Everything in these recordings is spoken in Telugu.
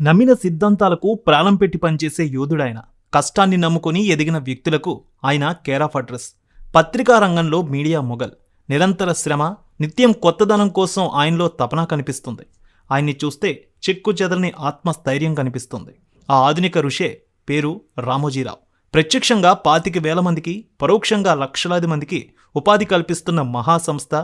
నమ్మిన సిద్ధాంతాలకు ప్రాణం పెట్టి పనిచేసే యోధుడాయన కష్టాన్ని నమ్ముకొని ఎదిగిన వ్యక్తులకు ఆయన కేర్ ఆఫ్ అడ్రస్. పత్రికా రంగంలో మీడియా మొగల్ నిరంతర శ్రమ నిత్యం కొత్తదనం కోసం ఆయనలో తపన కనిపిస్తుంది. ఆయన్ని చూస్తే చిక్కు చెదరని ఆత్మస్థైర్యం కనిపిస్తుంది. ఆ ఆధునిక ఋషే పేరు రామోజీరావు. ప్రత్యక్షంగా పాతిక వేల మందికి పరోక్షంగా లక్షలాది మందికి ఉపాధి కల్పిస్తున్న మహాసంస్థ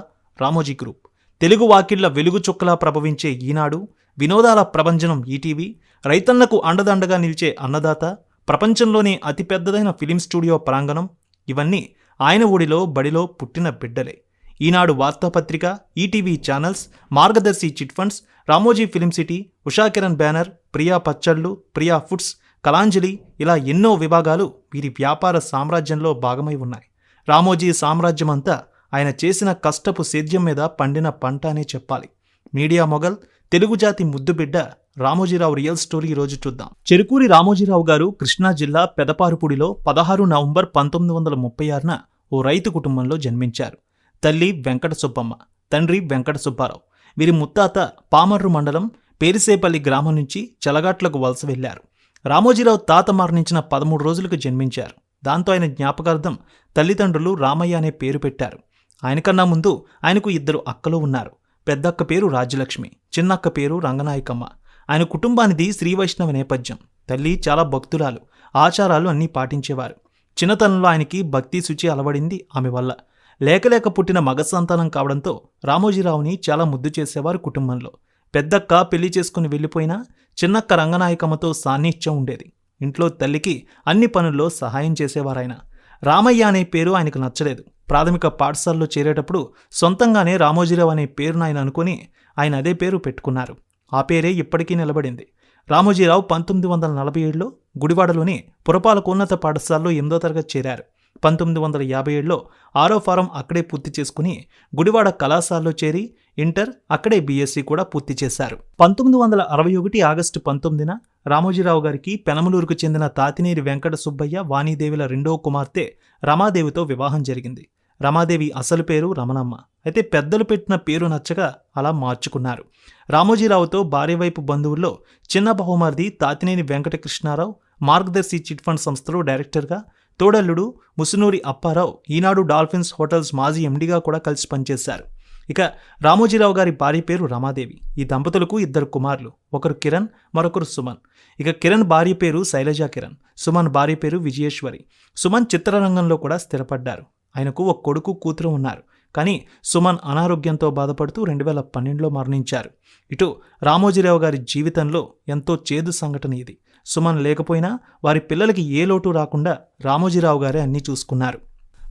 రామోజీ గ్రూప్. తెలుగు వాకిళ్ళ వెలుగు చుక్కలా ప్రభవించే ఈనాడు వినోదాల ప్రభంజనం ఈటీవీ రైతన్నకు అండదండగా నిలిచే అన్నదాత ప్రపంచంలోనే అతిపెద్దదైన ఫిలిం స్టూడియో ప్రాంగణం ఇవన్నీ ఆయన ఊడిలో బడిలో పుట్టిన బిడ్డలే. ఈనాడు వార్తాపత్రిక ETV channels Margadarsi chit funds Ramoji film city Ushakiran banner Priya పచ్చళ్ళు ప్రియా ఫుడ్స్ కలాంజలి ఇలా ఎన్నో విభాగాలు వీరి వ్యాపార సామ్రాజ్యంలో భాగమై ఉన్నాయి. రామోజీ సామ్రాజ్యమంతా ఆయన చేసిన కష్టపు సేద్యం మీద పండిన పంట అనే చెప్పాలి. మీడియా మొగల్ తెలుగు జాతి ముద్దుబిడ్డ రామోజీరావు రియల్ స్టోరీ ఈరోజు రోజు చూద్దాం. చెరుకూరి రామోజీరావు గారు కృష్ణా జిల్లా పెదపారుపూడిలో పదహారు నవంబర్ పంతొమ్మిది వందల ముప్పై ఆరున ఓ రైతు కుటుంబంలో జన్మించారు. తల్లి వెంకట సుబ్బమ్మ తండ్రి వెంకట సుబ్బారావు. వీరి ముత్తాత పామర్రు మండలం పేరిసేపల్లి గ్రామం నుంచి చెలగాట్లకు వలస వెళ్ళారు రామోజీరావు తాత మరణించిన పదమూడు రోజులకు జన్మించారు. దాంతో ఆయన జ్ఞాపకార్థం తల్లిదండ్రులు రామయ్య అనే పేరు పెట్టారు. ఆయనకన్నా ముందు ఆయనకు ఇద్దరు అక్కలు ఉన్నారు. పెద్దక్క పేరు రాజ్యలక్ష్మి చిన్నక్క పేరు రంగనాయకమ్మ. ఆయన కుటుంబానిది శ్రీ వైష్ణవ నేపథ్యం. తల్లి చాలా భక్తురాలు. ఆచారాలు అన్నీ పాటించేవారు. చిన్నతనంలో ఆయనకి భక్తి శుచి అలవడింది ఆమె వల్ల. లేకలేక పుట్టిన మగ సంతానం కావడంతో రామోజీరావుని చాలా ముద్దు చేసేవారు కుటుంబంలో. పెద్దక్క పెళ్ళి చేసుకుని వెళ్ళిపోయినా చిన్నక్క రంగనాయకమ్మతో సాన్నిధ్యం ఉండేది. ఇంట్లో తల్లికి అన్ని పనుల్లో సహాయం చేసేవారాయన. రామయ్య అనే పేరు ఆయనకు నచ్చలేదు. ప్రాథమిక పాఠశాలలో చేరేటప్పుడు సొంతంగానే రామోజీరావు అనే పేరును ఆయన అనుకుని ఆయన అదే పేరు పెట్టుకున్నారు. ఆ పేరే ఇప్పటికీ నిలబడింది. రామోజీరావు పంతొమ్మిది వందల నలభై ఏడులో గుడివాడలోని పురపాలక ఉన్నత పాఠశాలలో ఎనిమిదో తరగతి చేరారు. పంతొమ్మిది వందల యాభై ఏడులో ఆరో ఫారం అక్కడే పూర్తి చేసుకుని గుడివాడ కళాశాలలో చేరి ఇంటర్ అక్కడే బీఎస్సీ కూడా పూర్తి చేశారు. పంతొమ్మిది వందల అరవై ఒకటి ఆగస్టు పంతొమ్మిదిన రామోజీరావు గారికి పెనమలూరుకు చెందిన తాతినేని వెంకట సుబ్బయ్య వాణీదేవిల రెండో కుమార్తె రమాదేవితో వివాహం జరిగింది. రమాదేవి అసలు పేరు రమణమ్మ. అయితే పెద్దలు పెట్టిన పేరు నచ్చగా అలా మార్చుకున్నారు. రామోజీరావుతో భార్య వైపు బంధువుల్లో చిన్న బహుమర్ది తాతినేని వెంకటకృష్ణారావు మార్గదర్శి చిట్ ఫండ్ సంస్థలో డైరెక్టర్గా తోడల్లుడు ముసునూరి అప్పారావు ఈనాడు డాల్ఫిన్స్ హోటల్స్ మాజీ ఎండిగా కూడా కలిసి పనిచేశారు. ఇక రామోజీరావు గారి భార్య పేరు రమాదేవి. ఈ దంపతులకు ఇద్దరు కుమారులు. ఒకరు కిరణ్ మరొకరు సుమన్. ఇక కిరణ్ భార్య పేరు శైలజా కిరణ్. సుమన్ భార్య పేరు విజయేశ్వరి. సుమన్ చిత్రరంగంలో కూడా స్థిరపడ్డారు. ఆయనకు ఒక కొడుకు కూతురు ఉన్నారు. కానీ సుమన్ అనారోగ్యంతో బాధపడుతూ రెండు వేల పన్నెండులో మరణించారు. ఇటు రామోజీరావు గారి జీవితంలో ఎంతో చేదు సంఘటన ఇది. సుమన్ లేకపోయినా వారి పిల్లలకి ఏ లోటు రాకుండా రామోజీరావు గారే అన్నీ చూసుకున్నారు.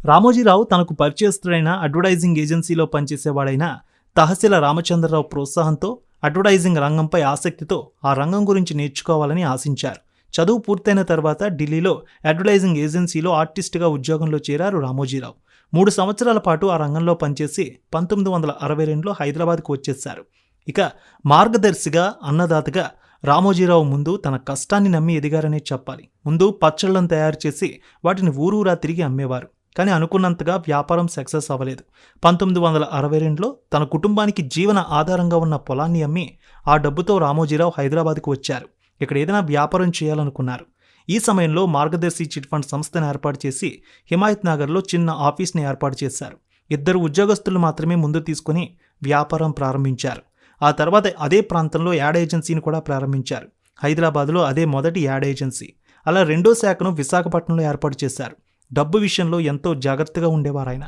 రామోజీరావు తనకు పరిచయస్తుడైన అడ్వర్టైజింగ్ ఏజెన్సీలో పనిచేసేవాడైన తహసీల రామచంద్రరావు ప్రోత్సాహంతో అడ్వర్టైజింగ్ రంగంపై ఆసక్తితో ఆ రంగం గురించి నేర్చుకోవాలని ఆశించారు. చదువు పూర్తయిన తర్వాత ఢిల్లీలో అడ్వర్టైజింగ్ ఏజెన్సీలో ఆర్టిస్ట్గా ఉద్యోగంలో చేరారు రామోజీరావు. మూడు సంవత్సరాల పాటు ఆ రంగంలో పనిచేసి పంతొమ్మిది వందల అరవై రెండులో హైదరాబాద్కు వచ్చేశారు. ఇక మార్గదర్శిగా అన్నదాతగా రామోజీరావు ముందు తన కష్టాన్ని నమ్మి ఎదిగారనే చెప్పాలి. ముందు పచ్చళ్ళను తయారు చేసి వాటిని ఊరూరా తిరిగి అమ్మేవారు. కానీ అనుకున్నంతగా వ్యాపారం సక్సెస్ అవ్వలేదు. పంతొమ్మిది వందల అరవై రెండులో తన కుటుంబానికి జీవన ఆధారంగా ఉన్న పొలాన్ని అమ్మి ఆ డబ్బుతో రామోజీరావు హైదరాబాద్కు వచ్చారు. ఇక్కడ ఏదైనా వ్యాపారం చేయాలనుకున్నారు. ఈ సమయంలో మార్గదర్శి చిట్ ఫండ్ సంస్థను ఏర్పాటు చేసి హిమాయత్ నగర్లో చిన్న ఆఫీస్ని ఏర్పాటు చేశారు. ఇద్దరు ఉద్యోగస్తులు మాత్రమే ముందు తీసుకుని వ్యాపారం ప్రారంభించారు. ఆ తర్వాత అదే ప్రాంతంలో యాడ్ ఏజెన్సీని కూడా ప్రారంభించారు. హైదరాబాద్లో అదే మొదటి యాడ్ ఏజెన్సీ. అలా రెండో శాఖను విశాఖపట్నంలో ఏర్పాటు చేశారు. డబ్బు విషయంలో ఎంతో జాగ్రత్తగా ఉండేవారు ఆయన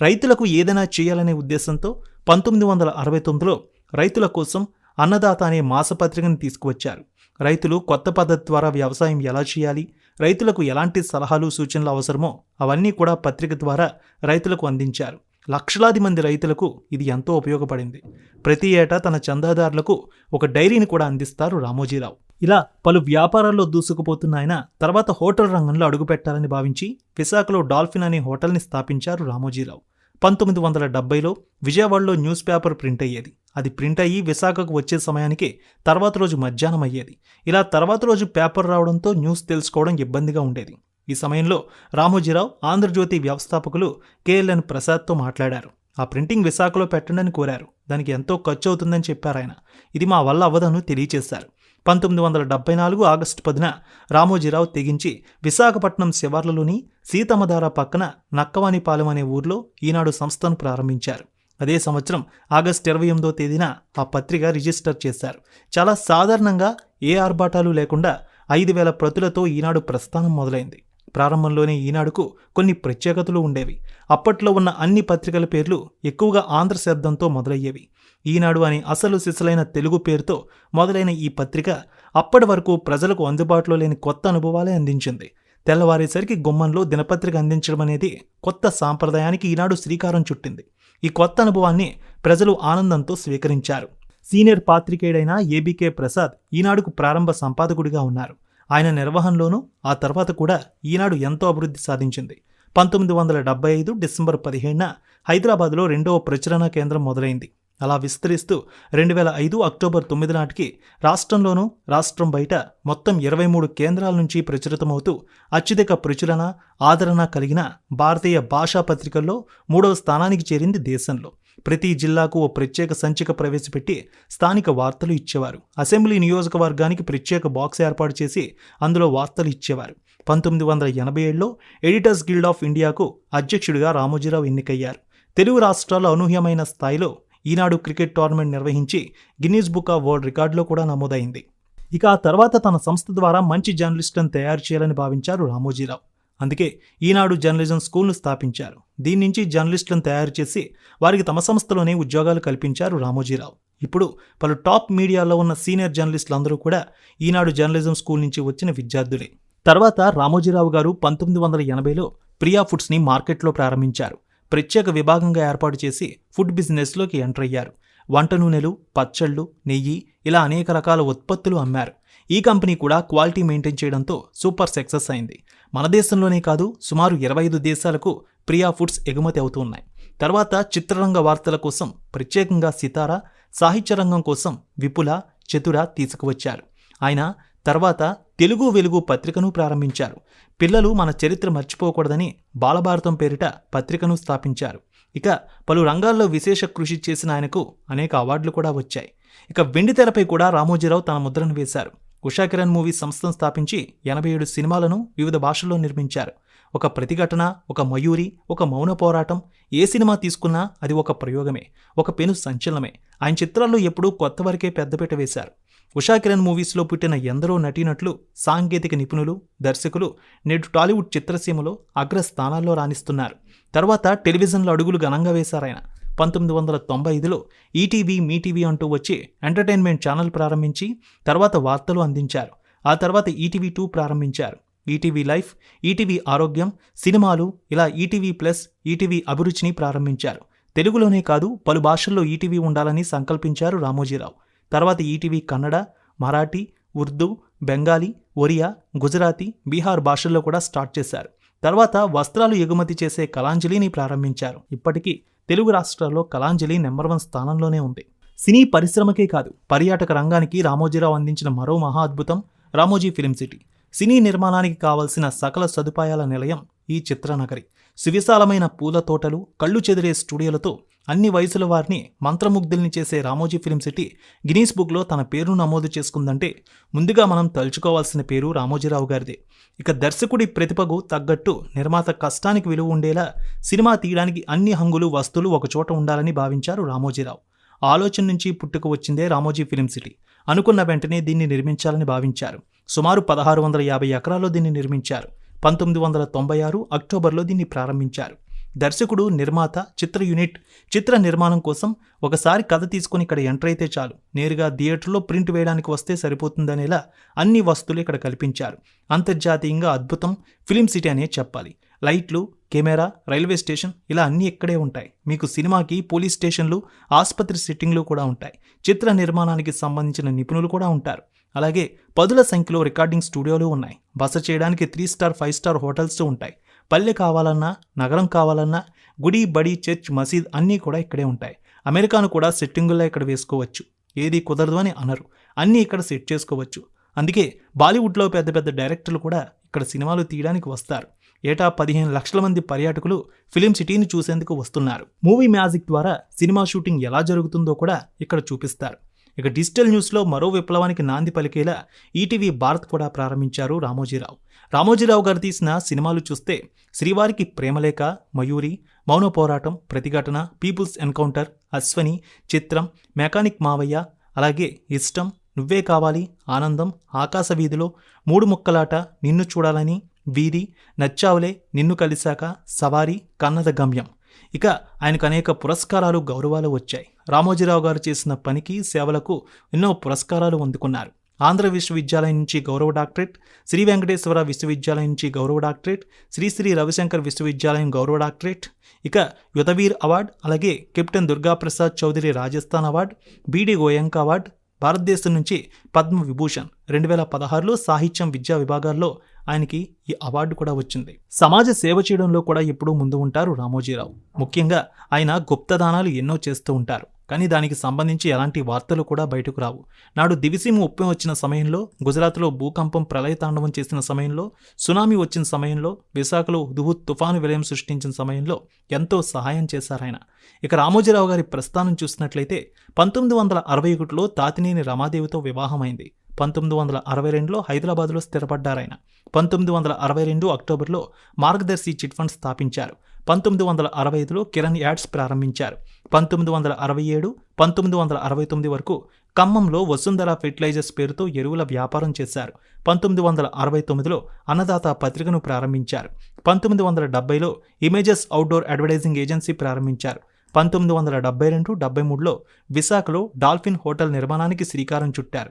రైతులకు ఏదైనా చేయాలనే ఉద్దేశంతో పంతొమ్మిది వందల అరవై తొమ్మిదిలో రైతుల కోసం అన్నదాత అనే మాసపత్రికను తీసుకువచ్చారు. రైతులు కొత్త పద్ధతి ద్వారా వ్యవసాయం ఎలా చేయాలి? రైతులకు ఎలాంటి సలహాలు సూచనలు అవసరమో అవన్నీ కూడా పత్రిక ద్వారా రైతులకు అందించారు. లక్షలాది మంది రైతులకు ఇది ఎంతో ఉపయోగపడింది. ప్రతి ఏటా తన చందాదారులకు ఒక డైరీని కూడా అందిస్తారు రామోజీరావు. ఇలా పలు వ్యాపారాల్లో దూసుకుపోతున్న ఆయన తర్వాత హోటల్ రంగంలో అడుగుపెట్టాలని భావించి విశాఖలో డాల్ఫిన్ అనే హోటల్ని స్థాపించారు రామోజీరావు. పంతొమ్మిది వందల డెబ్బైలో విజయవాడలో న్యూస్ పేపర్ ప్రింట్ అయ్యేది. అది ప్రింట్ అయ్యి విశాఖకు వచ్చే సమయానికి తర్వాత రోజు మధ్యాహ్నం అయ్యేది. ఇలా తర్వాత రోజు పేపర్ రావడంతో న్యూస్ తెలుసుకోవడం ఇబ్బందిగా ఉండేది. ఈ సమయంలో రామోజీరావు ఆంధ్రజ్యోతి వ్యవస్థాపకులు కేఎల్ఎన్ ప్రసాద్తో మాట్లాడారు. ఆ ప్రింటింగ్ విశాఖలో పెట్టండి కోరారు. దానికి ఎంతో ఖర్చు అవుతుందని చెప్పారు ఆయన. ఇది మా వల్ల అవ్వదను తెలియచేశారు. పంతొమ్మిది వందల డెబ్బై నాలుగు ఆగస్టు పదిన రామోజీరావు తెగించి విశాఖపట్నం శివార్లలోని సీతమ్మధార పక్కన నక్కవానిపాలెం అనే ఊర్లో ఈనాడు సంస్థను ప్రారంభించారు. అదే సంవత్సరం ఆగస్టు ఇరవై ఎనిమిదో తేదీన ఆ పత్రిక రిజిస్టర్ చేశారు. చాలా సాధారణంగా ఏ ఆర్భాటాలు లేకుండా ఐదు వేల ప్రతులతో ఈనాడు ప్రస్థానం మొదలైంది. ప్రారంభంలోనే ఈనాడుకు కొన్ని ప్రత్యేకతలు ఉండేవి. అప్పట్లో ఉన్న అన్ని పత్రికల పేర్లు ఎక్కువగా ఆంధ్ర శబ్దంతో మొదలయ్యేవి. ఈనాడు అని అసలు సిసలైన తెలుగు పేరుతో మొదలైన ఈ పత్రిక అప్పటి వరకు ప్రజలకు అందుబాటులో లేని కొత్త అనుభవాలే అందించింది. తెల్లవారేసరికి గుమ్మంలో దినపత్రిక అందించడం అనేది కొత్త సాంప్రదాయానికి ఈనాడు శ్రీకారం చుట్టింది. ఈ కొత్త అనుభవాన్ని ప్రజలు ఆనందంతో స్వీకరించారు. సీనియర్ పాత్రికేయుడైన ఏబీకే ప్రసాద్ ఈనాడుకు ప్రారంభ సంపాదకుడిగా ఉన్నారు. ఆయన నిర్వహణలోనూ ఆ తర్వాత కూడా ఈనాడు ఎంతో అభివృద్ధి సాధించింది. పంతొమ్మిది వందల డెబ్బై ఐదు డిసెంబర్ పదిహేడున హైదరాబాద్లో రెండవ ప్రచురణ కేంద్రం మొదలైంది. అలా విస్తరిస్తూ రెండు వేల ఐదు అక్టోబర్ తొమ్మిది నాటికి రాష్ట్రంలోనూ రాష్ట్రం బయట మొత్తం ఇరవై మూడు కేంద్రాల నుంచి ప్రచురితమవుతూ అత్యధిక ప్రచురణ ఆదరణ కలిగిన భారతీయ భాషా పత్రికల్లో మూడవ స్థానానికి చేరింది దేశంలో. ప్రతి జిల్లాకు ఓ ప్రత్యేక సంచిక ప్రవేశపెట్టి స్థానిక వార్తలు ఇచ్చేవారు. అసెంబ్లీ నియోజకవర్గానికి ప్రత్యేక బాక్స్ ఏర్పాటు చేసి అందులో వార్తలు ఇచ్చేవారు. పంతొమ్మిది వందల ఎనభై ఏడులో ఎడిటర్స్ గిల్డ్ ఆఫ్ ఇండియాకు అధ్యక్షుడిగా రామోజీరావు ఎన్నికయ్యారు. తెలుగు రాష్ట్రాల్లో అనూహ్యమైన స్థాయిలో ఈనాడు క్రికెట్ టోర్నమెంట్ నిర్వహించి గిన్నీస్ బుక్ ఆఫ్ వరల్డ్ రికార్డులో కూడా నమోదైంది. ఇక ఆ తర్వాత తన సంస్థ ద్వారా మంచి జర్నలిస్టులను తయారు చేయాలని భావించారు రామోజీరావు. అందుకే ఈనాడు జర్నలిజం స్కూల్ను స్థాపించారు. దీని నుంచి జర్నలిస్టులను తయారు చేసి వారికి తమ సంస్థలోనే ఉద్యోగాలు కల్పించారు రామోజీరావు. ఇప్పుడు పలు టాప్ మీడియాలో ఉన్న సీనియర్ జర్నలిస్టులందరూ కూడా ఈనాడు జర్నలిజం స్కూల్ నుంచి వచ్చిన విద్యార్థులే. తర్వాత రామోజీరావు గారు పంతొమ్మిది వందల ఎనభైలో ప్రియా ఫుడ్స్ని మార్కెట్లో ప్రారంభించారు. ప్రత్యేక విభాగంగా ఏర్పాటు చేసి ఫుడ్ బిజినెస్లోకి ఎంటర్ అయ్యారు. వంట నూనెలు పచ్చళ్ళు నెయ్యి ఇలా అనేక రకాల ఉత్పత్తులు అమ్మారు. ఈ కంపెనీ కూడా క్వాలిటీ మెయింటైన్ చేయడంతో సూపర్ సక్సెస్ అయింది. మన దేశంలోనే కాదు సుమారు ఇరవై ఐదు దేశాలకు ప్రియా ఫుడ్స్ ఎగుమతి అవుతూ ఉన్నాయి. తర్వాత చిత్రరంగ వార్తల కోసం ప్రత్యేకంగా సితార సాహిత్య రంగం కోసం విపుల చతుర తీసుకువచ్చారు. ఆయన తర్వాత తెలుగు వెలుగు పత్రికను ప్రారంభించారు. పిల్లలు మన చరిత్ర మర్చిపోకూడదని బాలభారతం పేరిట పత్రికను స్థాపించారు. ఇక పలు రంగాల్లో విశేష కృషి చేసిన ఆయనకు అనేక అవార్డులు కూడా వచ్చాయి. ఇక వెండి తెరపై కూడా రామోజీరావు తన ముద్రను వేశారు. ఉషాకిరణ్ మూవీ సంస్థను స్థాపించి ఎనభై ఏడు సినిమాలను వివిధ భాషల్లో నిర్మించారు. ఒక ప్రతిఘటన ఒక మయూరి ఒక మౌన పోరాటం ఏ సినిమా తీసుకున్నా అది ఒక ప్రయోగమే ఒక పెను సంచలనమే. ఆయన చిత్రాల్లో ఎప్పుడూ కొత్త వరకే పెద్దపీట వేశారు. ఉషా కిరణ్ మూవీస్లో పుట్టిన ఎందరో నటీనటులు సాంకేతిక నిపుణులు దర్శకులు నేడు టాలీవుడ్ చిత్రసీమలో అగ్రస్థానాల్లో రాణిస్తున్నారు. తర్వాత టెలివిజన్లో అడుగులు ఘనంగా వేశారాయన పంతొమ్మిది వందల తొంభై ఐదులో ఈటీవీ మీటీవీ అంటూ వచ్చి ఎంటర్టైన్మెంట్ ఛానల్ ప్రారంభించి తర్వాత వార్తలు అందించారు. ఆ తర్వాత ఈటీవీ టూ ప్రారంభించారు. ఈటీవీ లైఫ్ ఈటీవీ ఆరోగ్యం సినిమాలు ఇలా ఈటీవీ ప్లస్ ఈటీవీ అభిరుచిని ప్రారంభించారు. తెలుగులోనే కాదు పలు భాషల్లో ఈటీవీ ఉండాలని సంకల్పించారు రామోజీరావు. తర్వాత ఈటీవీ కన్నడ మరాఠీ ఉర్దూ బెంగాలీ ఒరియా గుజరాతీ బీహార్ భాషల్లో కూడా స్టార్ట్ చేశారు. తర్వాత వస్త్రాలు ఎగుమతి చేసే కళాంజలిని ప్రారంభించారు. ఇప్పటికీ తెలుగు రాష్ట్రాల్లో కళాంజలి నెంబర్ వన్ స్థానంలోనే ఉంది. సినీ పరిశ్రమకే కాదు పర్యాటక రంగానికి రామోజీరావు అందించిన మరో మహా అద్భుతం రామోజీ ఫిలిం సిటీ. సినీ నిర్మాణానికి కావలసిన సకల సదుపాయాల నిలయం ఈ చిత్రనగరి. సువిశాలమైన పూల తోటలు కళ్ళు చెదిరే స్టూడియోలతో అన్ని వయసుల వారిని మంత్రముగ్ధుల్ని చేసే రామోజీ ఫిలిం సిటీ గినీస్ బుక్లో తన పేరును నమోదు చేసుకుందంటే ముందుగా మనం తలుచుకోవాల్సిన పేరు రామోజీరావు గారిదే. ఇక దర్శకుడి ప్రతిభకు తగ్గట్టు నిర్మాత కష్టానికి విలువ ఉండేలా సినిమా తీయడానికి అన్ని హంగులు వస్తువులు ఒకచోట ఉండాలని భావించారు రామోజీరావు. ఆలోచన నుంచి పుట్టుకు వచ్చిందే రామోజీ ఫిలిం సిటీ. అనుకున్న వెంటనే దీన్ని నిర్మించాలని భావించారు. సుమారు పదహారు వందల యాభై ఎకరాల్లో దీన్ని నిర్మించారు. పంతొమ్మిది వందల తొంభై ఆరు అక్టోబర్లో దీన్ని ప్రారంభించారు. దర్శకుడు నిర్మాత చిత్ర యూనిట్ చిత్ర నిర్మాణం కోసం ఒకసారి కథ తీసుకుని ఇక్కడ ఎంటర్ అయితే చాలు. నేరుగా థియేటర్లో ప్రింట్ వేయడానికి వస్తే సరిపోతుందనేలా అన్ని వస్తువులు ఇక్కడ కల్పించారు. అంతర్జాతీయంగా అద్భుతం ఫిలిం సిటీ అనే చెప్పాలి. లైట్లు కెమెరా రైల్వే స్టేషన్ ఇలా అన్నీ ఇక్కడే ఉంటాయి. మీకు సినిమాకి పోలీస్ స్టేషన్లు ఆసుపత్రి సెట్టింగ్లు కూడా ఉంటాయి. చిత్ర నిర్మాణానికి సంబంధించిన నిపుణులు కూడా ఉంటారు. అలాగే పదుల సంఖ్యలో రికార్డింగ్ స్టూడియోలు ఉన్నాయి. బస చేయడానికి three star five star hotels ఉంటాయి. పల్లె కావాలన్నా నగరం కావాలన్నా గుడి బడి చర్చ్ మసీద్ అన్నీ కూడా ఇక్కడే ఉంటాయి. అమెరికాను కూడా సెట్టింగుల్లో ఇక్కడ వేసుకోవచ్చు. ఏది కుదరదు అని అనరు. అన్నీ ఇక్కడ సెట్ చేసుకోవచ్చు. అందుకే బాలీవుడ్లో పెద్ద పెద్ద డైరెక్టర్లు కూడా ఇక్కడ సినిమాలు తీయడానికి వస్తారు. ఏటా పదిహేను లక్షల మంది పర్యాటకులు ఫిలిం సిటీని చూసేందుకు వస్తున్నారు. మూవీ మ్యాజిక్ ద్వారా సినిమా షూటింగ్ ఎలా జరుగుతుందో కూడా ఇక్కడ చూపిస్తారు. ఇక డిజిటల్ న్యూస్లో మరో విప్లవానికి నాంది పలికేలా ఈటీవీ భారత్ కూడా ప్రారంభించారు రామోజీరావు. రామోజీరావు గారు తీసిన సినిమాలు చూస్తే శ్రీవారికి ప్రేమలేఖ మయూరి మౌన పోరాటం ప్రతిఘటన పీపుల్స్ ఎన్కౌంటర్ అశ్వని చిత్రం మెకానిక్ మావయ్య అలాగే ఇష్టం నువ్వే కావాలి ఆనందం ఆకాశ వీధిలో మూడు ముక్కలాట నిన్ను చూడాలని వీరి నచ్చావులే నిన్ను కలిశాక సవారీ కన్నద గమ్యం. ఇక ఆయనకు అనేక పురస్కారాలు గౌరవాలు వచ్చాయి. రామోజీరావు గారు చేసిన పనికి సేవలకు ఎన్నో పురస్కారాలు అందుకున్నారు. ఆంధ్ర విశ్వవిద్యాలయం నుంచి గౌరవ డాక్టరేట్ శ్రీ వెంకటేశ్వర విశ్వవిద్యాలయం నుంచి గౌరవ డాక్టరేట్ శ్రీ శ్రీ రవిశంకర్ విశ్వవిద్యాలయం గౌరవ డాక్టరేట్ ఇక యుధవీర్ అవార్డ్ అలాగే captain Durgaprasad Chaudhary Rajasthan award B D Goenka award భారతదేశం నుంచి పద్మ విభూషణ్. రెండు వేల పదహారులో సాహిత్యం విద్యా విభాగాల్లో ఆయనకి ఈ అవార్డు కూడా వచ్చింది. సమాజ సేవ చేయడంలో కూడా ఎప్పుడూ ముందు ఉంటారు రామోజీరావు. ముఖ్యంగా ఆయన గుప్తదానాలు ఎన్నో చేస్తూ ఉంటారు. కానీ దానికి సంబంధించి ఎలాంటి వార్తలు కూడా బయటకు రావు. నాడు దివిసీమ ఉప్పెం వచ్చిన సమయంలో గుజరాత్లో భూకంపం ప్రళయతాండవం చేసిన సమయంలో సునామీ వచ్చిన సమయంలో విశాఖలో హుదుహుద్ తుఫాను విలయం సృష్టించిన సమయంలో ఎంతో సహాయం చేశారాయన ఇక రామోజీరావు గారి ప్రస్థానం చూసినట్లయితే పంతొమ్మిది వందల అరవై ఒకటిలో తాతినేని రమాదేవితో వివాహమైంది. పంతొమ్మిది వందల అరవై రెండులో హైదరాబాద్లో స్థిరపడ్డారాయన. పంతొమ్మిది వందల అరవై రెండు అక్టోబర్లో మార్గదర్శి చిట్ ఫండ్ స్థాపించారు. పంతొమ్మిది వందల అరవై ఐదులో కిరణ్ యాడ్స్ ప్రారంభించారు. పంతొమ్మిది వందల అరవై ఏడు పంతొమ్మిది వందల అరవై తొమ్మిది వరకు ఖమ్మంలో వసుంధర ఫెర్టిలైజర్స్ పేరుతో ఎరువుల వ్యాపారం చేశారు. పంతొమ్మిది వందల అరవై తొమ్మిదిలో అన్నదాత పత్రికను ప్రారంభించారు. పంతొమ్మిది వందల డెబ్బైలో ఇమేజెస్ అవుట్డోర్ అడ్వర్టైజింగ్ ఏజెన్సీ ప్రారంభించారు. పంతొమ్మిది వందల డెబ్బై రెండు డెబ్బై మూడులో విశాఖలో డాల్ఫిన్ హోటల్ నిర్మాణానికి శ్రీకారం చుట్టారు.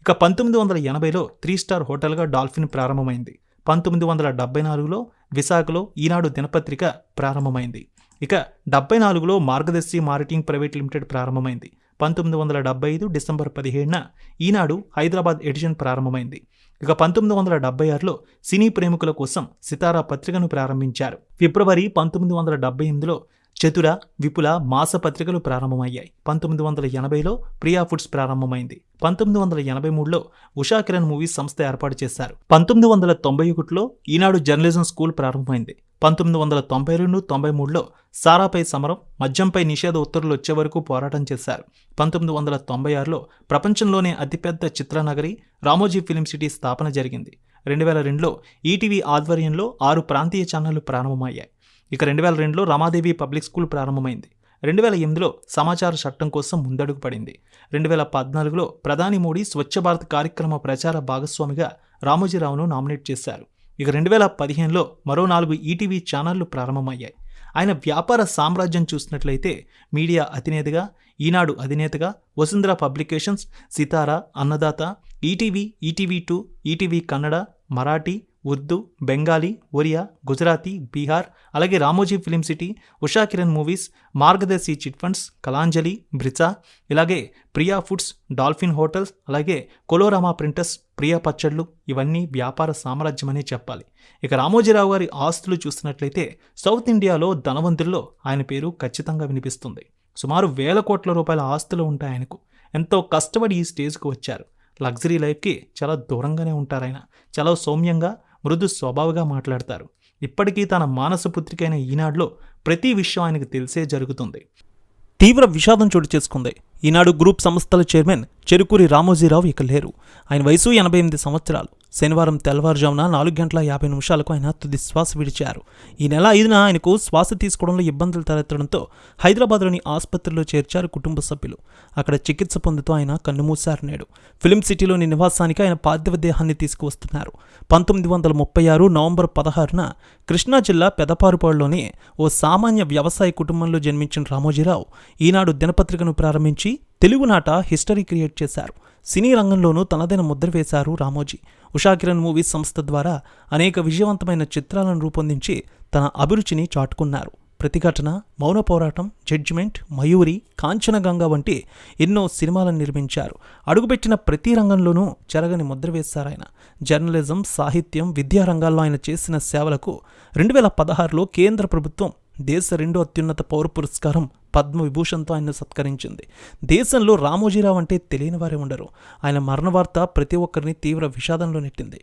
ఇక పంతొమ్మిది వందల ఎనభైలో త్రీ స్టార్ హోటల్గా డాల్ఫిన్ ప్రారంభమైంది. పంతొమ్మిది వందల డెబ్బై నాలుగులో విశాఖలో ఈనాడు దినపత్రిక ప్రారంభమైంది. ఇక డెబ్బై నాలుగులో మార్గదర్శి మార్కెటింగ్ ప్రైవేట్ లిమిటెడ్ ప్రారంభమైంది. పంతొమ్మిది వందల డెబ్బై ఐదు డిసెంబర్ పదిహేడున ఈనాడు హైదరాబాద్ ఎడిషన్ ప్రారంభమైంది. ఇక పంతొమ్మిది వందల డెబ్బై ఆరులో సినీ ప్రేమికుల కోసం సితారా పత్రికను ప్రారంభించారు. ఫిబ్రవరి పంతొమ్మిది వందల డెబ్బై ఎనిమిదిలో చతుర విపుల మాస పత్రికలు ప్రారంభమయ్యాయి. పంతొమ్మిది వందల ఎనభైలో ప్రియా ఫుడ్స్ ప్రారంభమైంది. పంతొమ్మిది వందల ఎనభై మూడులో ఉషా కిరణ్ మూవీస్ సంస్థ ఏర్పాటు చేశారు. పంతొమ్మిది వందల తొంభై ఒకటిలో ఈనాడు జర్నలిజం స్కూల్ ప్రారంభమైంది. పంతొమ్మిది వందల తొంభై రెండు తొంభై మూడులో సారాపై సమరం మద్యంపై నిషేధ ఉత్తర్వులు వచ్చే వరకు పోరాటం చేశారు. పంతొమ్మిది వందల తొంభై ఆరులో ప్రపంచంలోనే అతిపెద్ద చిత్రనగరి రామోజీ ఫిలిం సిటీ స్థాపన జరిగింది. రెండు వేల రెండులో ఈటీవీ ఆధ్వర్యంలో ఆరు ప్రాంతీయ ఛానళ్ళు ప్రారంభమయ్యాయి. ఇక రెండు వేల రెండులో రమాదేవి పబ్లిక్ స్కూల్ ప్రారంభమైంది. రెండు వేల ఎనిమిదిలో సమాచార చట్టం కోసం ముందడుగు పడింది. రెండు వేల పద్నాలుగులో ప్రధాని మోడీ స్వచ్ఛ భారత్ కార్యక్రమ ప్రచార భాగస్వామిగా రామోజీరావును నామినేట్ చేశారు. ఇక రెండు వేల పదిహేనులో మరో నాలుగు ఈటీవీ ఛానళ్ళు ప్రారంభమయ్యాయి. ఆయన వ్యాపార సామ్రాజ్యం చూసినట్లయితే మీడియా అధినేతగా Eenadu అధినేతగా Vasundhara publications Sitara Annadata ETV ETV two ETV Kannada Marathi Urdu Bengali Oriya Gujarati Bihar అలాగే Ramoji film city Usha Kiran movies Margadarsi chit funds Kalanjali బ్రిచా ఇలాగే ప్రియా ఫుడ్స్ డాల్ఫిన్ హోటల్స్ అలాగే కొలోరామా ప్రింటర్స్ ప్రియా పచ్చళ్ళు ఇవన్నీ వ్యాపార సామ్రాజ్యమనే చెప్పాలి. ఇక రామోజీరావు గారి ఆస్తులు చూసినట్లయితే సౌత్ ఇండియాలో ధనవంతుల్లో ఆయన పేరు ఖచ్చితంగా వినిపిస్తుంది. సుమారు వేల కోట్ల రూపాయల ఆస్తులు ఉంటాయి ఆయనకు. ఎంతో కష్టపడి ఈ స్టేజ్కి వచ్చారు. లగ్జరీ లైఫ్కి చాలా దూరంగానే ఉంటారు ఆయన. చాలా సౌమ్యంగా మృదు స్వభావగా మాట్లాడతారు. ఇప్పటికీ తన మానసపుత్రికైన ఈనాడులో ప్రతి విషయం ఆయనకు తెలిసే జరుగుతుంది. తీవ్ర విషాదం చోటు చేసుకుంది. ఈనాడు గ్రూప్ సంస్థల చైర్మన్ చెరుకూరి రామోజీరావు ఇక లేరు. ఆయన వయసు ఎనభై ఎనిమిది సంవత్సరాలు. శనివారం తెల్లవారుజామున నాలుగు గంటల యాభై నిమిషాలకు ఆయన తుది శ్వాస విడిచారు. ఈ నెల ఐదున ఆయనకు శ్వాస తీసుకోవడంలో ఇబ్బందులు తలెత్తడంతో హైదరాబాద్లోని ఆసుపత్రిలో చేర్చారు కుటుంబ సభ్యులు. అక్కడ చికిత్స పొందుతూ ఆయన కన్నుమూశారు నేడు ఫిలిం సిటీలోని నివాసానికి ఆయన పార్థివ దేహాన్ని తీసుకువస్తున్నారు. పంతొమ్మిది వందల ముప్పై ఆరు నవంబర్ పదహారున కృష్ణా జిల్లా పెదపారుపాడులోని ఓ సామాన్య వ్యవసాయ కుటుంబంలో జన్మించిన రామోజీరావు ఈనాడు దినపత్రికను ప్రారంభించి తెలుగునాట హిస్టరీ క్రియేట్ చేశారు. సినీ రంగంలోనూ తనదైన ముద్ర వేశారు రామోజీ. ఉషా కిరణ్ మూవీస్ సంస్థ ద్వారా అనేక విజయవంతమైన చిత్రాలను రూపొందించి తన అభిరుచిని చాటుకున్నారు. ప్రతిఘటన మౌన పోరాటం జడ్జిమెంట్ మయూరి కాంచనగంగ వంటి ఎన్నో సినిమాలను నిర్మించారు. అడుగుపెట్టిన ప్రతి రంగంలోనూ చెరగని ముద్ర వేశారు ఆయన జర్నలిజం సాహిత్యం విద్యా రంగాల్లో ఆయన చేసిన సేవలకు రెండు వేల పదహారులో కేంద్ర ప్రభుత్వం దేశ రెండో అత్యున్నత పౌర పురస్కారం పద్మ విభూషణ్తో సత్కరించింది. దేశంలో రామోజీరావు అంటే తెలియని వారే ఉండరు. ఆయన మరణ వార్త ప్రతి ఒక్కరిని తీవ్ర విషాదంలో నెట్టింది.